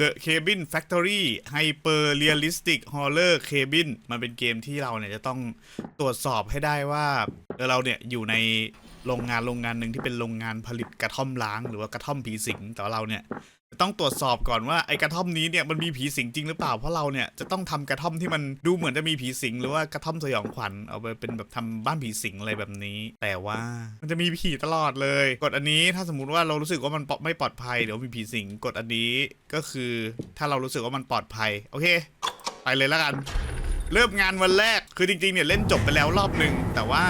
The Cabin Factory Hyper Realistic Horror Cabin มันเป็นเกมที่เราเนี่ยจะต้องตรวจสอบให้ได้ว่าเราเนี่ยอยู่ในโรงงานโรงงานหนึ่งที่เป็นโรงงานผลิตกระท่อมล้าง หรือว่ากระท่อมผีสิงแต่ว่าเราเนี่ย ต้องตรวจสอบก่อนว่าไอ้กระท่อมนี้เนี่ยมันมีผีสิงจริงหรือเปล่าเพราะเราเนี่ยจะต้องทำกระท่อมที่มันดูเหมือนจะมีผีสิงหรือว่ากระท่อมสยองขวัญเอาไปเป็นแบบทำบ้านผีสิงอะไรแบบนี้ แต่ว่ามันจะมีผีตลอดเลย กดอันนี้ถ้าสมมติว่าเรารู้สึกว่ามันไม่ปลอดภัยเดี๋ยวมีผีสิงกดอันนี้ก็คือถ้าเรารู้สึกว่ามันปลอดภัยโอเค ไปเลยแล้วกัน เริ่มงานวันแรกคือจริงๆเนี่ยเล่นจบไปแล้วรอบหนึ่งแต่ว่า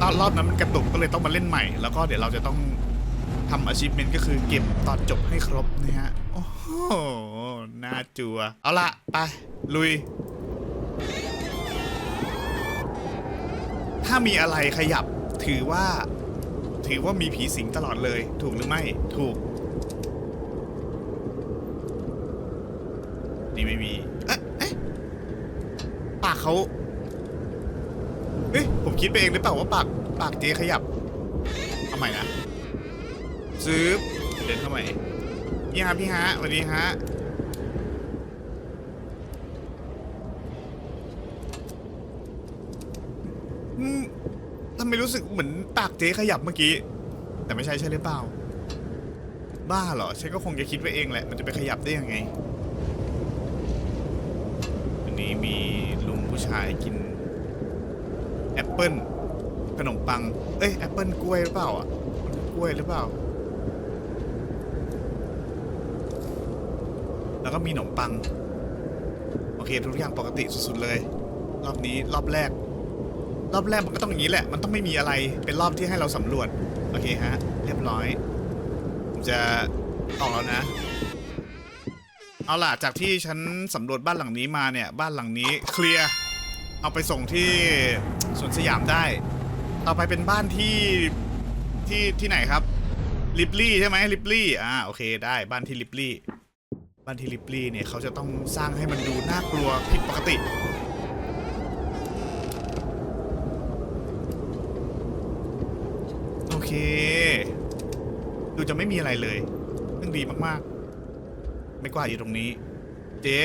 ตอนรอบนั้นมันกระตุกก็เลยต้องมาเล่นใหม่ แล้วก็เดี๋ยวเราจะต้อง ทำ achievement ก็คือเก็บตอนจบให้ครบนะฮะ โอ้โหน่าจัว เอาละไป ลุย ถ้ามีอะไรขยับถือว่า ถือว่ามีผีสิงตลอดเลย ถูกหรือไม่ ถูก นี่ไม่มี เอ๊ะเอ๊ะปากเขาเฮ้ยผมคิดไปเองหรือเปล่าว่าปาก ปากเจ๊ขยับ เอาใหม่นะ ซื้อเดินเข้ามาพี่ฮะพี่ฮะสวัสดีฮะทำไมรู้สึกเหมือนปากเจ๊ขยับเมื่อกี้ แต่ไม่ใช่ใช่หรือเปล่า บ้าเหรอฉันก็คงจะคิดไปเองแหละ มันจะไปขยับได้ยังไงอันนี้มีลุงผู้ชายกินแอปเปิลขนมปัง เอ้ยแอปเปิลกล้วยหรือเปล่าอะ กล้วยหรือเปล่า แล้วก็มีขนมปัง โอเค ทุกอย่างปกติสุดๆเลย รอบนี้รอบแรก รอบแรกมันก็ต้องอย่างนี้แหละ มันต้องไม่มีอะไรเป็นรอบที่ให้เราสำรวจ โอเคฮะ เรียบร้อย ผมจะออกแล้วนะ เอาล่ะ จากที่ฉันสำรวจบ้านหลังนี้มาเนี่ย บ้านหลังนี้เคลียร์เอาไปส่งที่สวนสยามได้ ต่อไปเป็นบ้านที่ที่ที่ไหนครับลิปลี่ใช่ไหมลิปลี่อ่าโอเคได้บ้านที่ลิปลี่ บ้านที่ลิปลีเนี่ยเขาจะต้องสร้างให้มันดูน่ากลัวผิดปกติ โอเค ดูจะไม่มีอะไรเลยเรื่องดีมากๆ ไม่กว่าอยู่ตรงนี้ เจ๊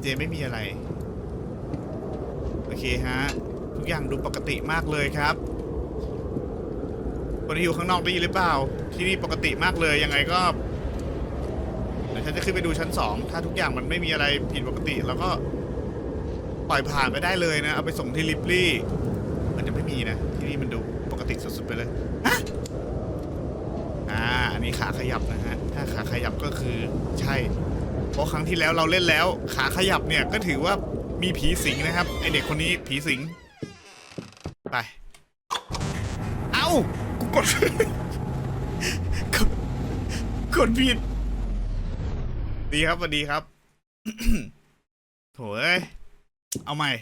เจไม่มีอะไร โอเคฮะ ทุกอย่างดูปกติมากเลยครับคนที่อยู่ข้างนอกได้ยินหรือเปล่า ที่นี่ปกติมากเลย ยังไงก็ ดี๋ยวฉันจะขึ้นไปดูชั้นสองถ้าทุกอย่างมันไม่มีอะไรผิดปกติ แล้วก็ปล่อยผ่านไปได้เลยนะ เอาไปส่งที่ลิปลี่ มันจะไม่มีนะ ที่นี่มันดูปกติสุดๆไปเลยฮะอ่าอันนี้ขาขยับนะฮะ ถ้าขาขยับก็คือใช่ เพราะครั้งที่แล้วเราเล่นแล้ว ขาขยับเนี่ยก็ถือว่ามีผีสิงนะครับไอเด็กคนนี้ผีสิง ไป เอ้ากูกด กดกดผิด ดีครับสวัสดีครับ โถเอ้ย เอาใหม่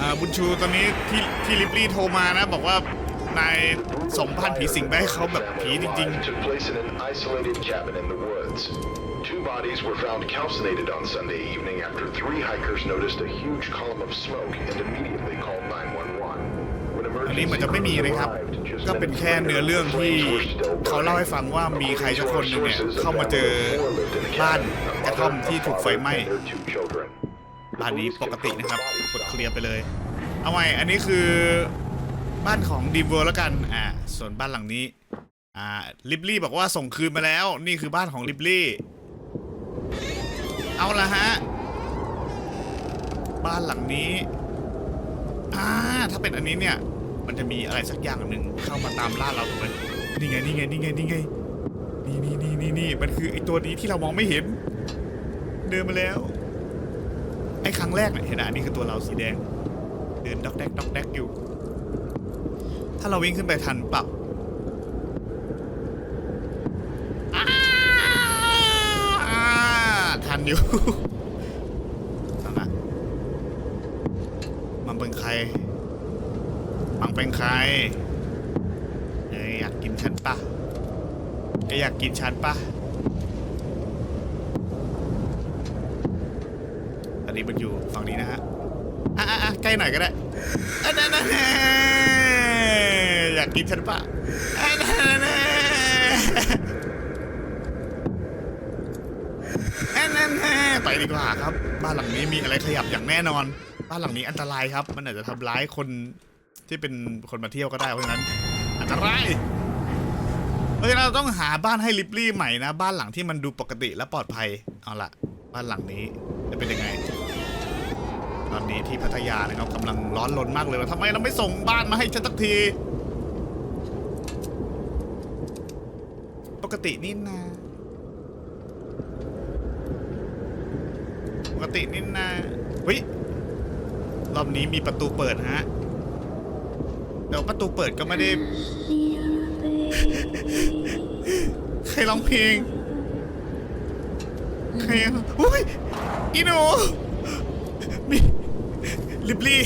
อ่า บุญชูตอนนี้พี่พี่ลิปลี่โทรมานะ บอกว่านายส่งพันผีสิงไปให้เขาแบบผีจริงๆ took place in an isolated cabin in the woods. Two bodies were found calcinated on Sunday evening after three hikers noticed a huge column of smoke and immediately called 911. When อันนี้เหมือนจะไม่มีนะครับ ก็เป็นแค่เนื้อเรื่องที่เขาเล่าให้ฟังว่ามีใครสักคนหนึ่งเนี่ยเข้ามาเจอบ้านกระท่อมที่ถูกไฟไหม้บ้านนี้ปกตินะครับกดเคลียร์ไปเลย เอาใหม่อันนี้คือบ้านของดีเวอร์แล้วกันอ่าส่วนบ้านหลังนี้อ่าลิบลี่บอกว่าส่งคืนมาแล้ว นี่คือบ้านของลิบลี่ เอาละฮะ บ้านหลังนี้อ่าถ้าเป็นอันนี้เนี่ย มันจะมีอะไรสักอย่างหนึ่งเข้ามาตามล่าเราถูกไหมนี่ไงนี่ไงนี่ไงนี่ไงนี่นี่นี่นี่นี่มันคือไอตัวนี้ที่เรามองไม่เห็น เดินมาแล้ว ไอครั้งแรกเนี่ยเห็นไหมอันนี้คือตัวเราสีแดง เดินด็อกแดกด็อกแดกอยู่ ถ้าเราวิ่งขึ้นไปทันปล่าอ้าอ่าทันอยู่อะมันเป็นใคร เป็นใครเอ้ยอยากกินฉันปะเอ้ยอยากกินฉันปะอันนี้มันอยู่ฝั่งนี้นะฮะอะอ่ใกล้หน่อยก็ได้อันนั้นอยากกินฉันปะอันนั้นนะไปดีกว่าครับ บ้านหลังนี้มีอะไรขยับอย่างแน่นอน บ้านหลังนี้อันตรายครับ มันอาจจะทำร้ายคน ที่เป็นคนมาเที่ยวก็ได้เพราะฉะนั้นอันตรายเพราะฉะนั้นเราต้องหาบ้านให้ลิปลี่ใหม่นะ บ้านหลังที่มันดูปกติและปลอดภัยเอาละบ้านหลังนี้จะเป็นยังไง ตอนนี้ที่พัทยานะครับกำลังร้อนรนมากเลยว่าทำไมเราไม่ส่งบ้านมาให้ฉันสักที ปกตินี่นาปกตินี่นาเฮ้ยรอบนี้มีประตูเปิดฮะ เดี๋ยวประตูเปิดก็ไม่ได้ ใครร้องเพลง ใครอะอุ้ยอีหนูมีลิบลี่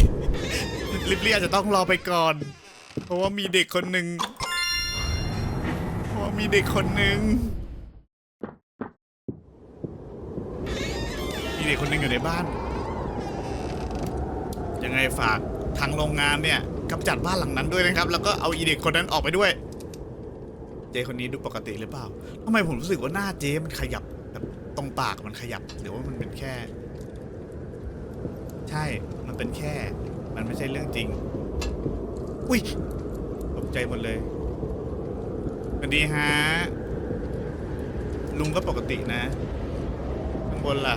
ลิบลี่อาจจะต้องรอไปก่อน เพราะว่ามีเด็กคนหนึ่งเพราะว่ามีเด็กคนหนึ่งมีเด็กคนหนึ่งอยู่ในบ้าน ยังไงฝากทางโรงงานเนี่ย กำจัดบ้านหลังนั้นด้วยนะครับ แล้วก็เอาอีเด็กคนนั้นออกไปด้วย เจคนนี้ดูปกติหรือเปล่าทำไมผมรู้สึกว่าหน้าเจมันขยับแบบตรงปากมันขยับ หรือว่ามันเป็นแค่ ใช่ มันเป็นแค่ มันไม่ใช่เรื่องจริง อุ้ยตกใจหมดเลยสวัสดีฮะ ลุงก็ปกตินะข้างบนล่ะ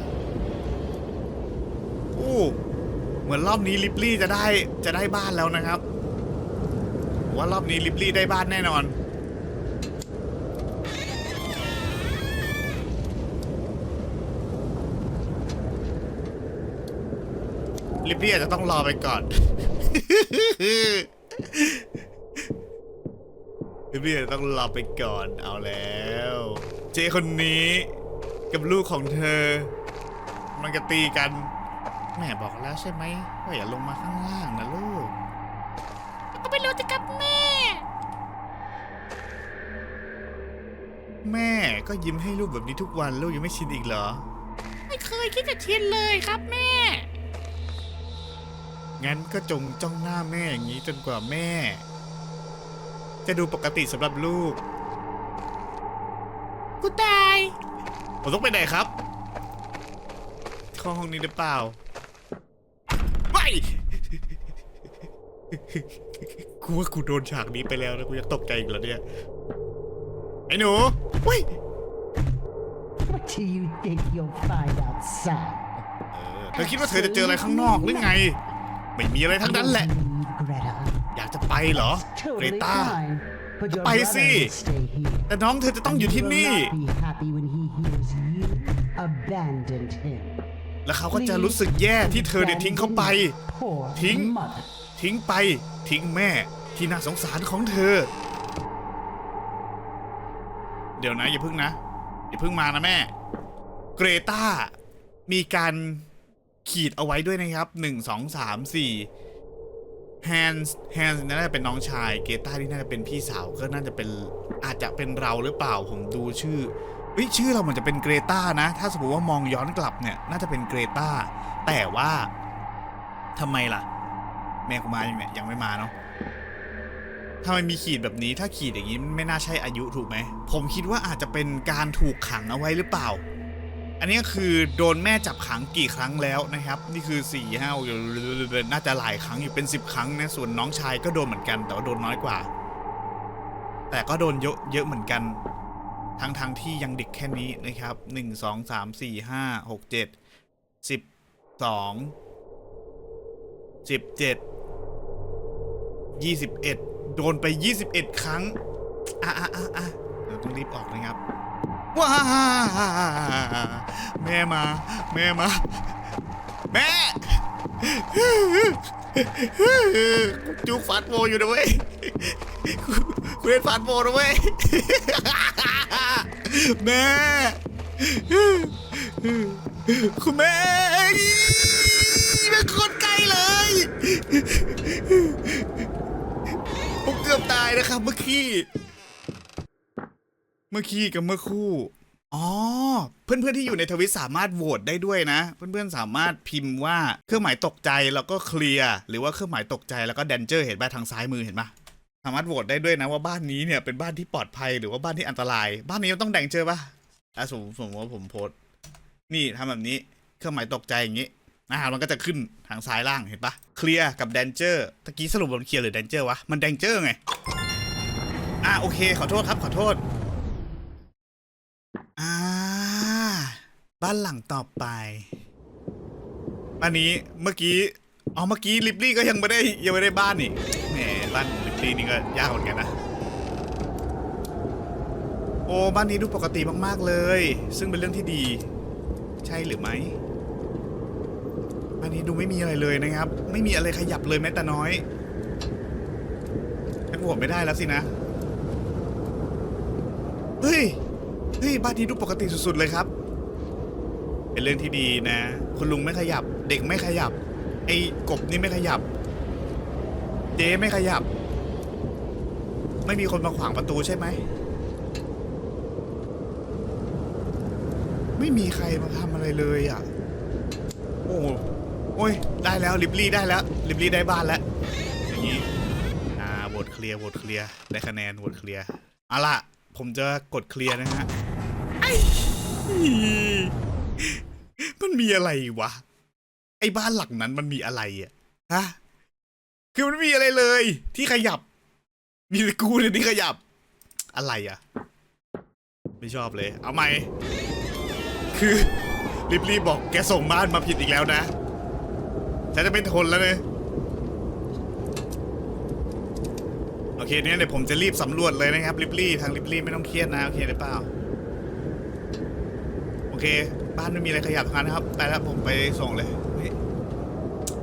อู้ เหมือนรอบนี้ลิปลี่จะได้จะได้บ้านแล้วนะครับ ว่ารอบนี้ลิปลี่ได้บ้านแน่นอน ลิปลี่อาจจะต้องรอไปก่อน ลิปลี่อาจจะต้องรอไปก่อนเอาแล้ว เจคนนี้กับลูกของเธอ มันจะตีกัน แม่บอกแล้วใช่ไหมว่าอย่าลงมาข้างล่างนะลูก ก็ไม่รู้จะกับแม่ แม่ก็ยิ้มให้ลูกแบบนี้ทุกวันลูกยังไม่ชินอีกเหรอ ไม่เคยคิดจะชินเลยครับแม่ งั้นก็จงจ้องหน้าแม่อย่างนี้จนกว่าแม่ จะดูปกติสำหรับลูก กูตายผมต้องไปไหนครับเข้าห้องนี้หรือเปล่า ไม่ กูว่ากูโดนฉากนี้ไปแล้วนะกูยังตกใจอีกแล้วเนี่ย ไอ้หนูเฮ้ย What do you think you'll find outside? เออเธอคิดว่าเธอจะเจออะไรข้างนอกหรือไง ไม่มีอะไรทั้งนั้นแหละ Leave, Greta. อยากจะไปเหรอ It's เกร totally ตา fine. But your ไป brother สิ will stay here. แต่น้องเธอจะต้องอยู่ที่ He นี่ will not be happy when he hears you abandoned him. แล้วเขาก็จะรู้สึกแย่ที่เธอเนี่ยทิ้งเขาไป Poor ทิ้ง mother. ทิ้งไปทิ้งแม่ที่น่าสงสารของเธอ เดี๋ยวนะอย่าพึ่งนะ อย่าพึ่งมานะแม่ เกรตามีการขีดเอาไว้ด้วยนะครับหนึ่งสองสามสี่แฮนส์แฮนส์น่าจะเป็นน้องชาย เกรตาที่น่าจะเป็นพี่สาวก็น่าจะเป็นอาจจะเป็นเราหรือเปล่าผมดูชื่อเฮ้ยชื่อเราเหมือนจะเป็นเกรตานะ ถ้าสมมติว่ามองย้อนกลับเนี่ย น่าจะเป็นเกรตาแต่ว่าทำไมล่ะ แม่กูมายังเนี่ยยังไม่มาเนาะทำไมมีขีดแบบนี้ถ้าขีดอย่างนี้ไม่น่าใช่อายุถูกไหม ผมคิดว่าอาจจะเป็นการถูกขังเอาไว้หรือเปล่า อันนี้คือโดนแม่จับขังกี่ครั้งแล้วนะครับ นี่คือ4ี่ห้าน่าจะหลายครั้งอยู่เป็น 10 ครั้งนะส่วนน้องชายก็โดนเหมือนกัน แต่ว่าโดนน้อยกว่า แต่ก็โดนเยอะเยอะเหมือนกัน ทั้งทั้งที่ยังเด็กแค่นี้นะครับ1 2 3 4 5 6 7 12สิบ เจ็ดยี่สิบเอ็ดโดนไปยี่สิบเอ็ดครั้ง อะอะอะอะเดี๋ยวต้องรีบออกนะครับ ว้าแม่มา แม่มา แม่จุกฟาดโบอยู่นะเว้ยกูเล่นฟาดโบนะเว้ย แม่ คุณแม่เป็นคนไกลเลย ผมเกือบตายนะครับเมื่อกี้ เมื่อกี้กับเมื่อคู่ อ๋อ เพื่อนๆที่อยู่ในทวิตสามารถโหวตได้ด้วยนะ เพื่อนๆสามารถพิมพ์ว่าเครื่องหมายตกใจแล้วก็เคลียร์หรือว่าเครื่องหมายตกใจแล้วก็แดนเจอร์เห็นป่ะทางซ้ายมือเห็นป่ะสามารถโหวตได้ด้วยนะว่าบ้านนี้เนี่ยเป็นบ้านที่ปลอดภัยหรือว่าบ้านที่อันตราย บ้านนี้ต้องแดงเจอป่ะอะสมมติว่าผมโพสนี่ทำแบบนี้ เครื่องหมายตกใจอย่างงี้ อ่ามันก็จะขึ้นทางซ้ายล่างเห็นปะเคลียร์กับแดนเจอร์ตะกี้สรุปมันเคลียร์หรือแดนเจอร์วะ มันแดนเจอร์ไง อ่าโอเค ขอโทษครับ ขอโทษ อ่า บ้านหลังต่อไปอันนี้เมื่อกี้อ๋อเมื่อกี้ลิปลี่ก็ยังไม่ได้ยังไม่ได้บ้านนี่แหมบ้านลิปลี่นี่ก็ยากเหมือนกันนะโอ้บ้านนี้ดูปกติมากๆเลย ซึ่งเป็นเรื่องที่ดี ใช่หรือไม่ บ้านนี้ดูไม่มีอะไรเลยนะครับ ไม่มีอะไรขยับเลยแม้แต่น้อยแต่ผมไม่ได้แล้วสินะ เฮ้ย เฮ้ย บ้านนี้ดูปกติสุดๆเลยครับ เป็นเรื่องที่ดีนะ คุณลุงไม่ขยับ เด็กไม่ขยับ ไอ้กบนี่ไม่ขยับ เจ๊ไม่ขยับ ไม่มีคนมาขวางประตูใช่ไหม ไม่มีใครมาทำอะไรเลยอะ โอ้ โอ้ย ได้แล้วลิบลี่ได้แล้วลิบลี่ได้บ้านแล้ว อย่างนี้ อ่าโหวตเคลียร์โหวตเคลียร์ได้คะแนนโหวตเคลียร์เอาล่ะ ผมจะกดเคลียร์นะฮะไอ้มันมีอะไรวะ ไอ้บ้านหลังนั้นมันมีอะไรอะ ฮะ คือมันไม่มีอะไรเลย ที่ขยับ มีแต่กูเนี่ยที่ขยับ อะไรอะ ไม่ชอบเลย เอาใหม คือรีบรีบบอกแกส่งบ้านมาผิดอีกแล้วนะ ฉันจะไม่ทนแล้วเนี่ยโอเคเนี่ยเดี๋ยวผมจะรีบสำรวจเลยนะครับรีบรีบทางรีบรีบไม่ต้องเครียดนะโอเคหรือเปล่า โอเค บ้านไม่มีอะไรขยับทั้งนั้นนะครับไปแล้วผมไปส่งเลยเฮ้ย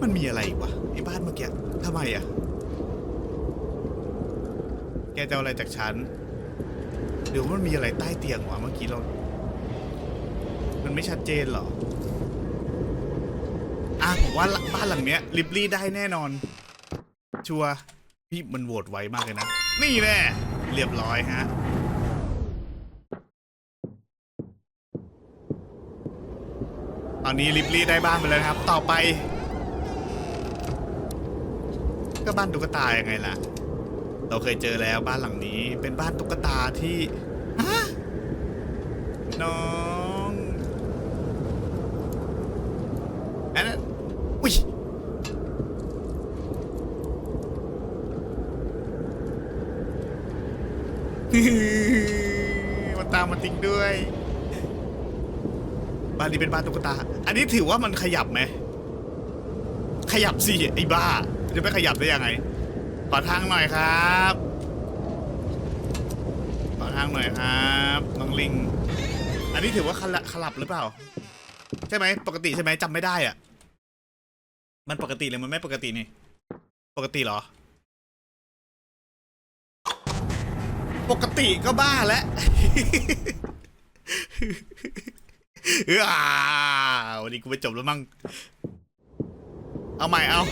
มันมีอะไรอีกวะไอ้บ้านเมื่อกี้ทำไมอะแกจะออะไรจากฉันหรือว่ามันมีอะไรใต้เตียงวะเมื่อกี้เรา มันไม่ชัดเจนเหรอ ผมว่าบ้านหลังเนี้ยลิบลี่ได้แน่นอน ชัวพี่มันโหวตไวมากเลยนะ นี่แน่เรียบร้อยฮะตอนนี้ลิบลี่ได้บ้านไปแล้วครับ ต่อไป ก็บ้านตุ๊กตายังไงล่ะ เราเคยเจอแล้วบ้านหลังนี้ เป็นบ้านตุ๊กตาที่ฮะน้องอันนั้นอุ้ย มันตามมาจริงด้วย บ้านนี้เป็นบ้านตุ๊กตา อันนี้ถือว่ามันขยับไหม ขยับสิไอ้บ้า จะไม่ขยับได้ยังไง ขอทางหน่อยครับ ขอทางหน่อยครับน้องลิง อันนี้ถือว่าขลับขลับหรือเปล่า ใช่ไหม ปกติใช่ไหมจำไม่ได้อะมันปกติเลยมันไม่ปกตินี่ ปกติเหรอ ปกติก็บ้าแล้วเอ้าวันนี้กูไปจบแล้วมั้ง เอาใหม่เอา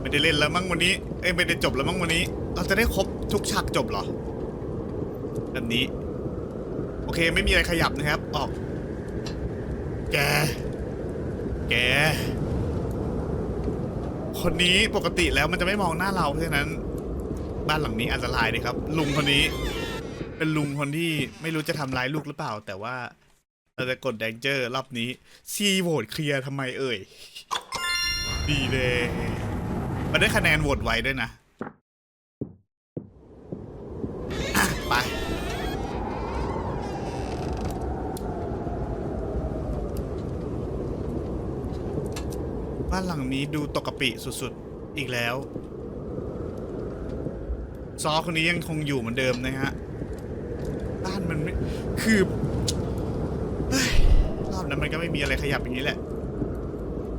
ไม่ได้เล่นแล้วมั้งวันนี้ เอ้ยไม่ได้จบแล้วมั้งวันนี้ เราจะได้ครบทุกฉากจบเหรอ แบบนี้ โอเคไม่มีอะไรขยับนะครับ ออก แก แก คนนี้ปกติแล้วมันจะไม่มองหน้าเราเพราะฉะนั้น บ้านหลังนี้อันตรายเลยครับ ลุงคนนี้ เป็นลุงคนที่ไม่รู้จะทำร้ายลูกหรือเปล่า แต่ว่าเราจะกดแดงเจอร์รอบนี้ซีโหวตเคลียร์ทำไมเอ่ย ดีเลย มันได้คะแนนโหวตไว้ด้วยนะไป บ้านหลังนี้ดูตกกะปิสุดๆ อีกแล้ว ซอคนนี้ยังคงอยู่เหมือนเดิมนะฮะ บ้านมันไม่ คือเฮ้ยรอบนั้นมันก็ไม่มีอะไรขยับอย่างนี้แหละ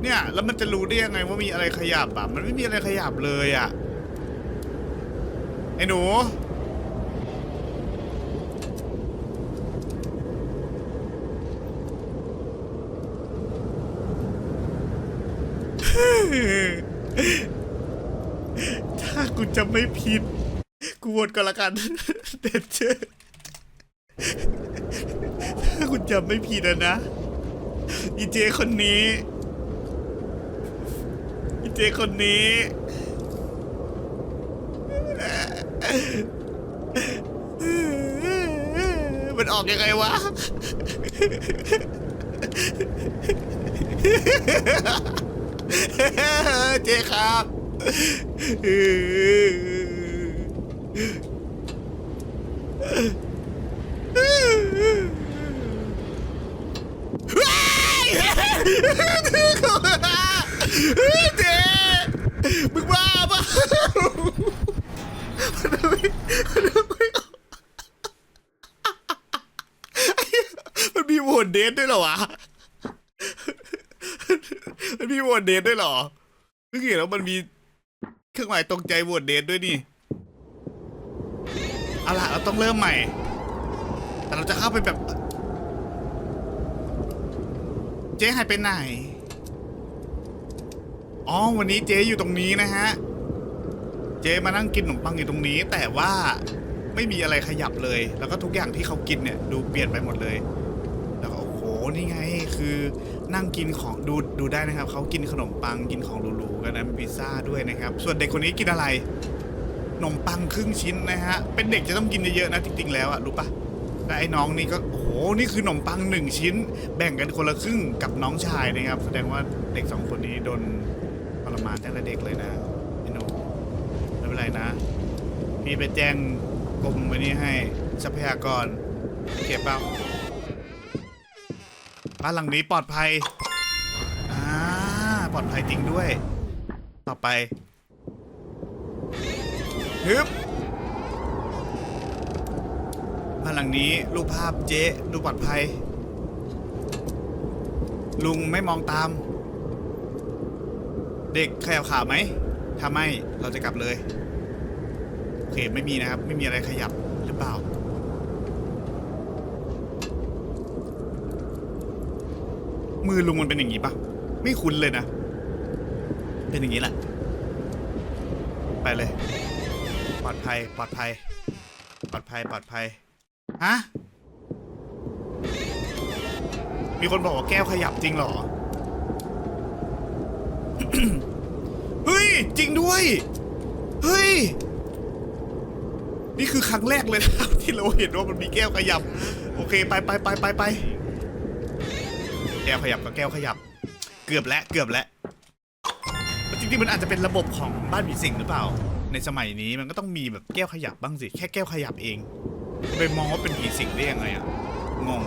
เนี่ย แล้วมันจะรู้ได้ยังไงว่ามีอะไรขยับอะ มันไม่มีอะไรขยับเลยอะ ไอ้หนู ถ้ากูจะ ไม่ผิด กูโหวตก็แล้วกัน เดนเจอร์ถ้าคุณจำไม่ผิดอะนะ อีเจคนนี้ อีเจคนนี้ มันออกยังไงวะ เจครับว้า เจ๊มึงบ้าปะมันมีโหวตเดทด้วยเหรอวะ มันมีโหวตเดทด้วยเหรอเพิ่งเห็นแล้วมันมี เครื่องหมายตรงใจโหวตเดทด้วยนี่เอาล่ะเราต้องเริ่มใหม่ แต่เราจะเข้าไปแบบ เจ๊หายไปไหน อ๋อ วันนี้เจ๊อยู่ตรงนี้นะฮะ เจ๊มานั่งกินขนมปังอยู่ตรงนี้ แต่ว่าไม่มีอะไรขยับเลย แล้วก็ทุกอย่างที่เขากินเนี่ย ดูเปลี่ยนไปหมดเลย แล้วก็โอ้โห นี่ไง คือนั่งกินของดูดูได้นะครับ เขากินขนมปังกินของหรู กันนะมีพิซซ่าด้วยนะครับ ส่วนเด็กคนนี้กินอะไรขนมปังครึ่งชิ้นนะฮะ เป็นเด็กจะต้องกินเยอะๆนะจริงๆแล้วอะรู้ปะแต่ไอ้น้องนี่ก็โอ้โหนี่คือขนมปังหนึ่งชิ้น แบ่งกันคนละครึ่งกับน้องชายนะครับ แสดงว่าเด็กสองคนนี้โดนทรมานตั้งแต่เด็กเลยนะพี่หนูไม่เป็นไรนะ พี่ไปแจ้งกรมไว้นี่ให้ทรัพยากรเก็บเปล่าบ้านหลังนี้ปลอดภัยอ่าปลอดภัยจริงด้วย ต่อไปฮึบบ้านหลังนี้รูปภาพเจ๊ดูปลอดภัย ลุงไม่มองตาม เด็กขยับขาไหมถ้าไม่เราจะกลับเลยโอเคไม่มีนะครับ ไม่มีอะไรขยับหรือเปล่ามือลุงมันเป็นอย่างนี้ปะไม่คุ้นเลยนะ เป็นอย่างนี้แหละ ไปเลย ปลอดภัย ปลอดภัย ปลอดภัย ปลอดภัย ฮะ มีคนบอกว่าแก้วขยับจริงเหรอ เฮ้ย จริงด้วย เฮ้ย นี่คือครั้งแรกเลยนะครับ ที่เราเห็นว่ามันมีแก้วขยับ โอเค ไปไปไปไปไปแก้วขยับกับแก้วขยับ เกือบแล้วเกือบแล้ว จริงๆมันอาจจะเป็นระบบของบ้านผีสิงหรือเปล่า ในสมัยนี้มันก็ต้องมีแบบแก้วขยับบ้างสิแค่แก้วขยับเองไปมองว่าเป็นผีสิงได้ยังไงอะงง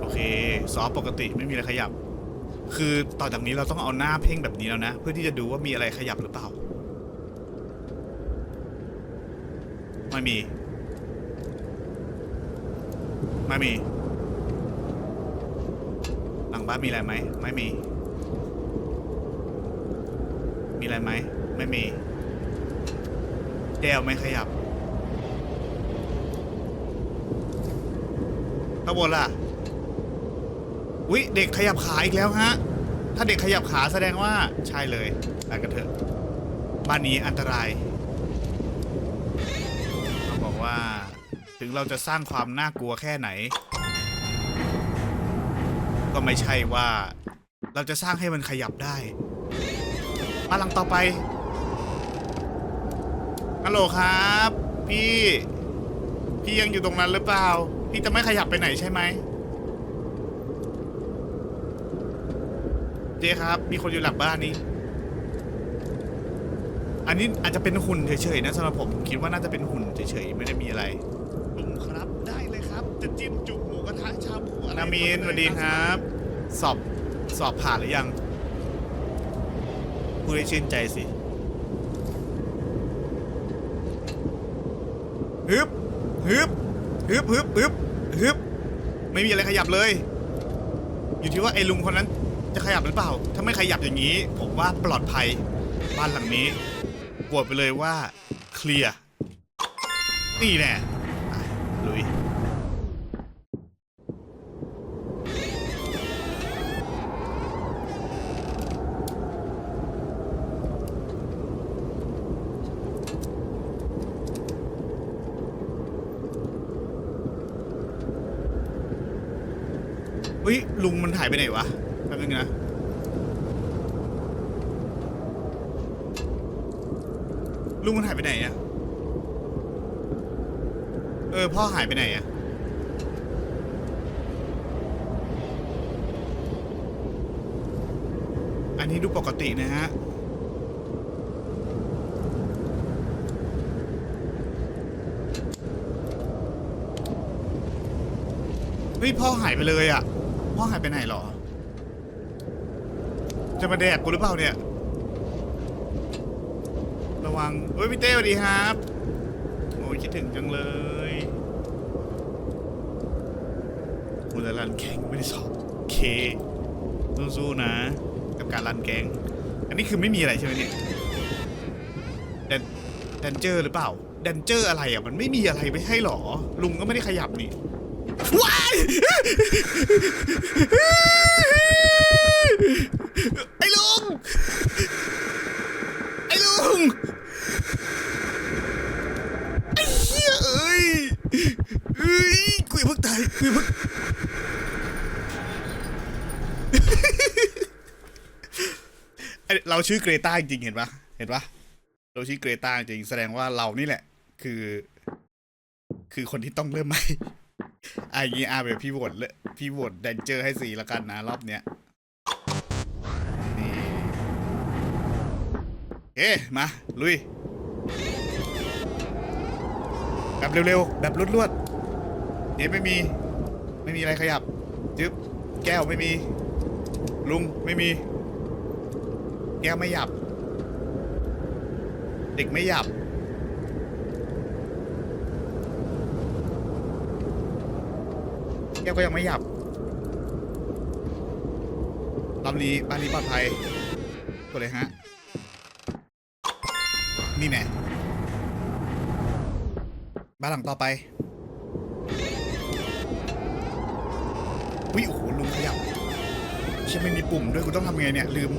โอเคซอฟปกติไม่มีอะไรขยับ คือต่อจากนี้เราต้องเอาหน้าเพ่งแบบนี้แล้วนะ เพื่อที่จะดูว่ามีอะไรขยับหรือเปล่า ไม่มี ไม่มี หลังบ้านมีอะไรไหมไม่มี มีอะไรไหม ไม่มี แก้วไม่ขยับข้างบนล่ะอุ๊ยเด็กขยับขาอีกแล้วฮะ ถ้าเด็กขยับขาแสดงว่าใช่เลยไปกันเถอะ บ้านนี้อันตรายเขาบอกว่า ถึงเราจะสร้างความน่ากลัวแค่ไหน ก็ไม่ใช่ว่า เราจะสร้างให้มันขยับได้ บ้านหลังต่อไปฮัลโหลครับ พี่ พี่ยังอยู่ตรงนั้นหรือเปล่า พี่จะไม่ขยับไปไหนใช่ไหมเจ๊ครับ มีคนอยู่หลังบ้านนี้ อันนี้อาจจะเป็นหุ่นเฉยๆนะสำหรับผมผมคิดว่าน่าจะเป็นหุ่นเฉยๆไม่ได้มีอะไรลุงครับได้เลยครับ จะจิ้มจุ่มหมูกระทะชาบูอะไรนามีนสวัสดีครับ สอบสอบผ่านหรือยัง พูดให้ชื่นใจสิฮึบฮึบฮึบฮึบฮึบฮึบไม่มีอะไรขยับเลย อยู่ที่ว่าไอ้ลุงคนนั้นจะขยับหรือเปล่า ถ้าไม่ขยับอย่างนี้ ผมว่าปลอดภัย บ้านหลังนี้บวดไปเลยว่าเคลียร์นี่แน่อะลุย เฮ้ย ลุงมันหาย ไปไหนวะแป๊บนึงนะลุงมันหายไปไหนอะเออพ่อหายไปไหนอะอันนี้ดูปกตินะฮะเฮ้ยพ่อหายไปเลยอะ พ่อหายไปไหนหรอ จะมาแดกกูหรือเปล่าเนี่ย ระวังเฮ้ยพี่เต้สวัสดีครับโอ้ยคิดถึงจังเลยมูลรันแข่งไม่ได้สอบโอเคสู้ๆนะ กับการรันแกง อันนี้คือไม่มีอะไรใช่ไหมเนี่ยแดนแดนเจอร์หรือเปล่าแดนเจอร์อะไรอะมันไม่มีอะไรไม่ใช่หรอ ลุงก็ไม่ได้ขยับนี่ ว้ายไอ้ลุง ไอ้ลุง ไอ้เหี้ยเอ้ยเอ้ยกูอย่าเพิ่งตายกูอย่าเพิ่งไอ้เราชื่อเกรตาจริงเห็นปะเห็นปะเราชื่อเกรตาจริงแสดงว่าเรานี่แหละ คือ คือคนที่ต้องเริ่มใหม่ ไอ้งี้อาแบบพี่โหวตเลยพี่โหวตแดนเจอร์ให้สีละกันนะรอบเนี้ยนี่เอ๊มาลุย แบบเร็วๆแบบรวดๆเนี่ยไม่มี ไม่มีอะไรขยับจึ๊บแก้วไม่มี ลุงไม่มี แก้วไม่หยับ เด็กไม่หยับ ก้วก็ยังไม่หยับรอบนี้บ้านนี้ปลอดภัยกดเลยฮะ นี่แน่บ้านหลังต่อไปวิโอ้โหลุงขยับเชื่อไม่มีปุ่มด้วยกูต้องทำไงเนี่ย ลืม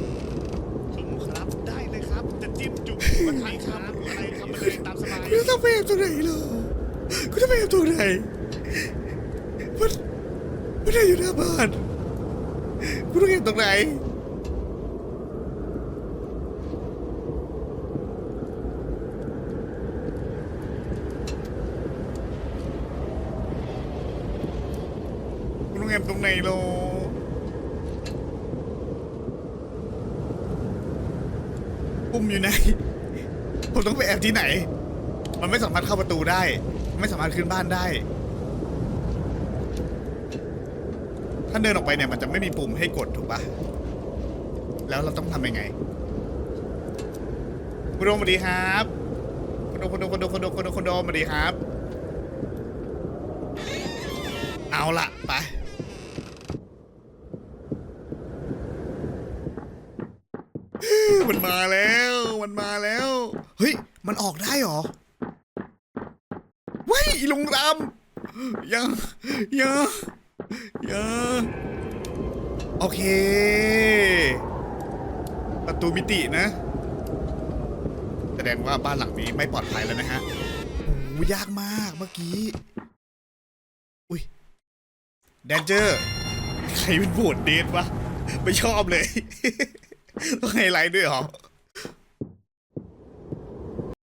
ลุงครับได้เลยครับ จะจิ้มจุ่มก็ถ่ายครับอะไรทำมาเลยตามสบายกูต้องไปแอบตรงไหนเหรอกูต้องไปแอบตรงไหนมัน มันได้อยู่หน้าบ้านกูต้องแอบตรงไหนกูต้องแอบตรงไหนโลปุ่มอยู่ไหน ผมต้องไปแอบที่ไหน มันไม่สามารถเข้าประตูได้ ไม่สามารถขึ้นบ้านได้ ถ้าเดินออกไปเนี่ยมันจะไม่มีปุ่มให้กดถูกปะแล้วเราต้องทำยังไงคุณโดมสวัสดีครับคุณโดมคุณโดมคุณโดมคุณโดมคุณโดมคุณโดมสวัสดีครับ เอาละไปมันมาแล้ว มันมาแล้ว เฮ้ย มันออกได้หรอเว้ยอีลุงรำยังยัง ยังโอเค ประตูมิตินะ แสดงว่าบ้านหลังนี้ไม่ปลอดภัยแล้วนะฮะโอ้ยากมากเมื่อกี้ อุ้ยแดนเจอร์ใครเป็นโหวตเดทวะ ไม่ชอบเลย ต้องไฮไลท์ด้วยเหรอ